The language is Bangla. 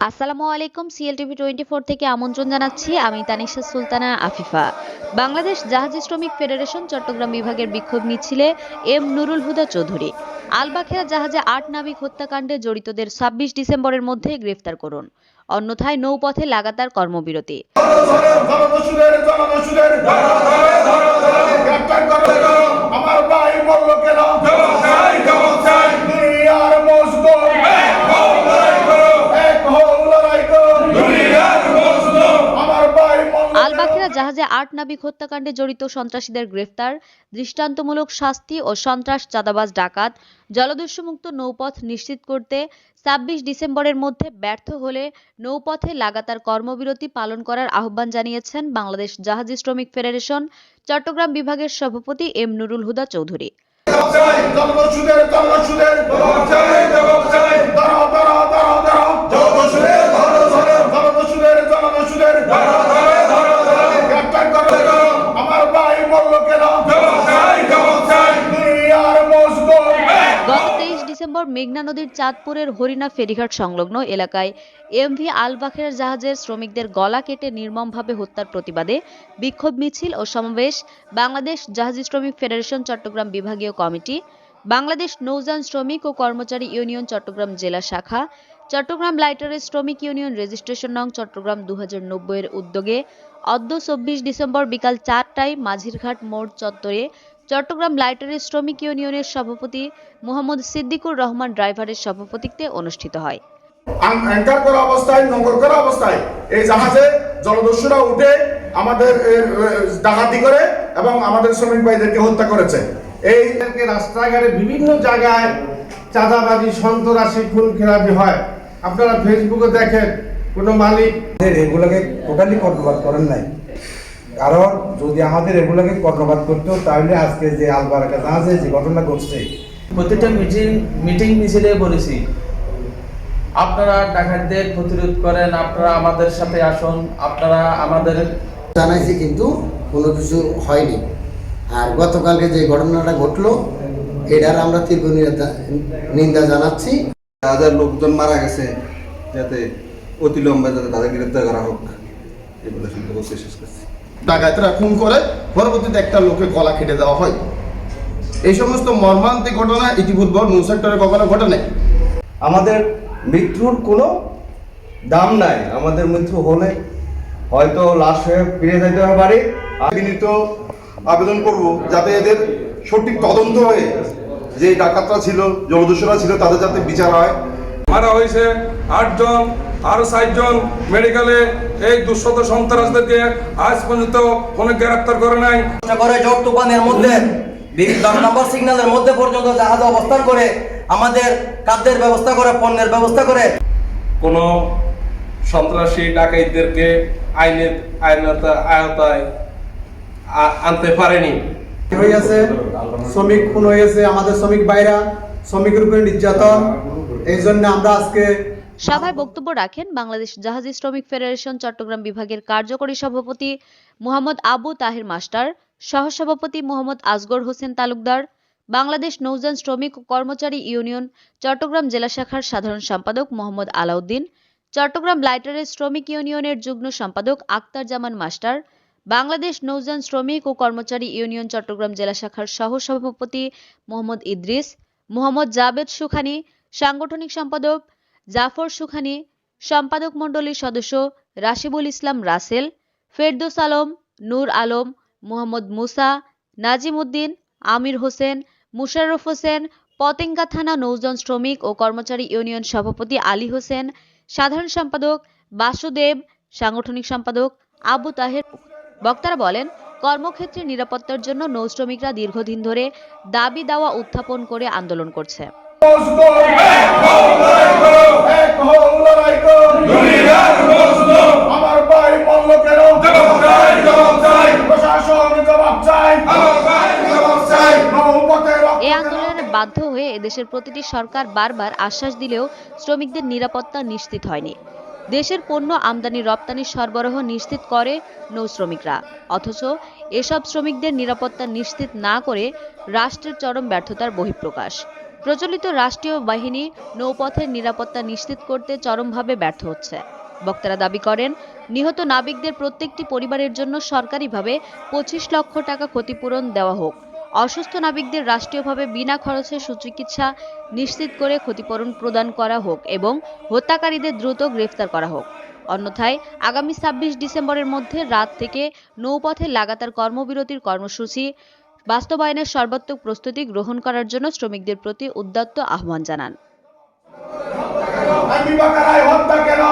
আসসালামু আলাইকুম সিএলটিভি টোয়েন্টি ফোর থেকে আমন্ত্রণ জানাচ্ছি আমি তানিশা সুলতানা আফিফা বাংলাদেশ জাহাজ শ্রমিক ফেডারেশন চট্টগ্রাম বিভাগের বিক্ষোভ মিছিলে এম নুরুল হুদা চৌধুরী আলবাখেরা জাহাজে আট নাবিক হত্যাকাণ্ডে জড়িতদের ছাব্বিশ ডিসেম্বরের মধ্যে গ্রেফতার করুন অন্যথায় নৌপথে লাগাতার কর্মবিরতি বলল জাহাজে আট নাবিক হত্যাকাণ্ডে জড়িত সন্ত্রাসীদের গ্রেফতার, দৃষ্টান্তমূলক শাস্তি ও সন্ত্রাস চাঁদাবাজ ডাকাত, জলদস্যুমুক্ত নৌপথ নিশ্চিত করতে ছাব্বিশ ডিসেম্বরের মধ্যে ব্যর্থ হলে নৌপথে লাগাতার কর্মবিরতি পালন করার আহ্বান জানিয়েছেন বাংলাদেশ জাহাজি শ্রমিক ফেডারেশন, চট্টগ্রাম বিভাগের সভাপতি এম নুরুল হুদা চৌধুরী। ডিসেম্বর মেঘনা নদীর চাঁদপুরের হরিণা ফেরিঘাট সংলগ্ন এলাকায় এমভি আলবাখের জাহাজের শ্রমিকদের গলা কেটে নির্মমভাবে হত্যার প্রতিবাদে বিক্ষোভ মিছিল ও সমাবেশ। বাংলাদেশ জাহাজি শ্রমিক ফেডারেশন চট্টগ্রাম বিভাগীয় কমিটি, বাংলাদেশ নৌযান শ্রমিক ও কর্মচারী ইউনিয়ন চট্টগ্রাম জেলা শাখা, চট্টগ্রাম লাইটারের শ্রমিক ইউনিয়ন রেজিস্ট্রেশন নং চট্টগ্রাম দু এর উদ্যোগে অদ্য চব্বিশ ডিসেম্বর বিকাল চারটায় মাঝিরঘাট মোড় চত্বরে চট্টগ্রাম লাইটারের শ্রমিক ইউনিয়নের সভাপতি মোহাম্মদ সিদ্দিকুর রহমান ড্রাইভারের সভাপতিত্বে অনুষ্ঠিত হয়। অ্যাঙ্কার করা অবস্থায় নোংর করা অবস্থায় এই জাহাজে জলদস্যুরা উঠে আমাদের ডাকাতি করে এবং আমাদের শ্রমিক ভাইদেরকে হত্যা করেছে। এই রাস্তাঘাটে বিভিন্ন জায়গায় চাঁদাবাজি সন্ত্রাসী খুন খেলাপি হয়। আপনারা ফেসবুকে দেখেন কোনো মালিক এগুলোকে টোটালি কর্ণপাত করেন নাই। কারণ যদি আমাদের এগুলোকে কর্ণপাত করতো তাহলে আজকে যে আলবারাকা জাহাজে যে ঘটনা ঘটছে। প্রতিটা মিটিং মিটিং মিছিলে বলেছি। আপনারা ডাকাতদের প্রতিরোধ করেন আপনারা আমাদের সাথে আসুন আপনারা আমাদের জানাইছি কিন্তু কোনো কিছু হয়নি। আর গতকালকে যে ঘটনাটা ঘটলো এটার আমরা তীব্র নিন্দা- জানাচ্ছি। হাজার লোকজন মারা গেছে যাতে অতি লম্বা যাতে তাদের গ্রেপ্তার করা হোক এই বলে শুনতে শেষ করছি। ডাকাতরা খুন করে, পরবর্তীতে একটা লোকে গলা কেটে দেওয়া হয়। এই সমস্ত মর্মান্তিক ঘটনা ইতিপূর্বে নিউজ সেক্টরে কখনো ঘটে নাই। আমাদের মৃত্যুর কোনো দাম নাই। আমাদের মৃত্যু হলে হয়তো লাশ হয়ে ফিরে যেতে হবে বাড়ি। আমি বিনীত আবেদন করব যাতে এদের সঠিক তদন্ত হয়ে যে ডাকাতরা ছিল জলদস্যুরা ছিল, তাদের যাতে বিচার হয়। মারা হয়েছে আটজন আরও ষাটজন মেডিকেলে এই দুঃশত সন্ত্রাসদেরকে আজ পর্যন্ত কোনো গ্রেপ্তার করে নাই। করে জোর তুফানের মধ্যে দশ নম্বর সিগন্যালের মধ্যে পর্যন্ত জাহাজ অবস্থান করে আমাদের খাদ্যের ব্যবস্থা করে পণ্যের ব্যবস্থা করে। কোনো সন্ত্রাসী ডাকাইতদেরকে আইনের আইনতা আয়তায় আনতে পারেনি। হয়ে গেছে শ্রমিক খুন হয়ে গেছে আমাদের শ্রমিক বাইরা শ্রমিকের উপরে নির্যাতন। এই জন্য আমরা আজকে সভায় বক্তব্য রাখেন বাংলাদেশ জাহাজি শ্রমিক ফেডারেশন চট্টগ্রাম বিভাগের কার্যকরী সভাপতি মোহাম্মদ আবু তাহের মাস্টার, সহসভাপতি মোহাম্মদ আসগর হোসেন তালুকদার, বাংলাদেশ নৌযান শ্রমিক ও কর্মচারী ইউনিয়ন চট্টগ্রাম জেলা শাখার সাধারণ সম্পাদক মোহাম্মদ আলাউদ্দিন, চট্টগ্রাম লাইটারের শ্রমিক ইউনিয়নের যুগ্ম সম্পাদক আক্তার জামান মাস্টার, বাংলাদেশ নৌযান শ্রমিক ও কর্মচারী ইউনিয়ন চট্টগ্রাম জেলা শাখার সহ সভাপতি মোহাম্মদ ইদ্রিস, মোহাম্মদ জাবেদ সুখানি, সাংগঠনিক সম্পাদক জাফর সুখানি, সম্পাদক মণ্ডলীর সদস্য রাশিবুল ইসলাম রাসেল, ফেরদৌস আলম, নূর আলম, মোহাম্মদ মুসা, নাজিম উদ্দিন, আমির হোসেন, মুশাররফ হোসেন, পতেঙ্গা থানা নৌজন শ্রমিক ও কর্মচারী ইউনিয়ন সভাপতি আলী হোসেন, সাধারণ সম্পাদক বাসুদেব, সাংগঠনিক সম্পাদক আবু তাহের। বক্তারা বলেন কর্মক্ষেত্রে নিরাপত্তার জন্য নৌ শ্রমিকরা দীর্ঘদিন ধরে দাবি দাওয়া উত্থাপন করে আন্দোলন করছে। বাধ্য হয়ে এদেশের প্রতিটি সরকার বারবার আশ্বাস দিলেও শ্রমিকদের নিরাপত্তা নিশ্চিত হয়নি। দেশের পণ্য আমদানি রপ্তানি সরবরাহ নিশ্চিত করে নৌ শ্রমিকরা। অথচ এসব শ্রমিকদের নিরাপত্তা নিশ্চিত না করে রাষ্ট্রের চরম ব্যর্থতার বহিঃপ্রকাশ। প্রচলিত রাষ্ট্রীয় বাহিনী নৌপথের নিরাপত্তা নিশ্চিত করতে চরমভাবে ব্যর্থ হচ্ছে। বক্তারা দাবি করেন, নিহত নাবিকদের প্রত্যেকটি পরিবারের জন্য সরকারিভাবে পঁচিশ লক্ষ টাকা ক্ষতিপূরণ দেওয়া হোক। অসুস্থ নাবিকদের রাষ্ট্রীয়ভাবে বিনা খরচে সুচিকিৎসা নিশ্চিত করে ক্ষতিপূরণ প্রদান করা হোক এবং হত্যাকারীদের দ্রুত গ্রেফতার করা হোক। অন্যথায়, আগামী ছাব্বিশ ডিসেম্বরের মধ্যে রাত থেকে নৌপথে লাগাতার কর্মবিরতির কর্মসূচি, বাস্তবায়নের সর্বাত্মক প্রস্তুতি গ্রহণ করার জন্য শ্রমিকদের প্রতি উদ্যত্ত আহ্বান জানান। হত্যা কেন?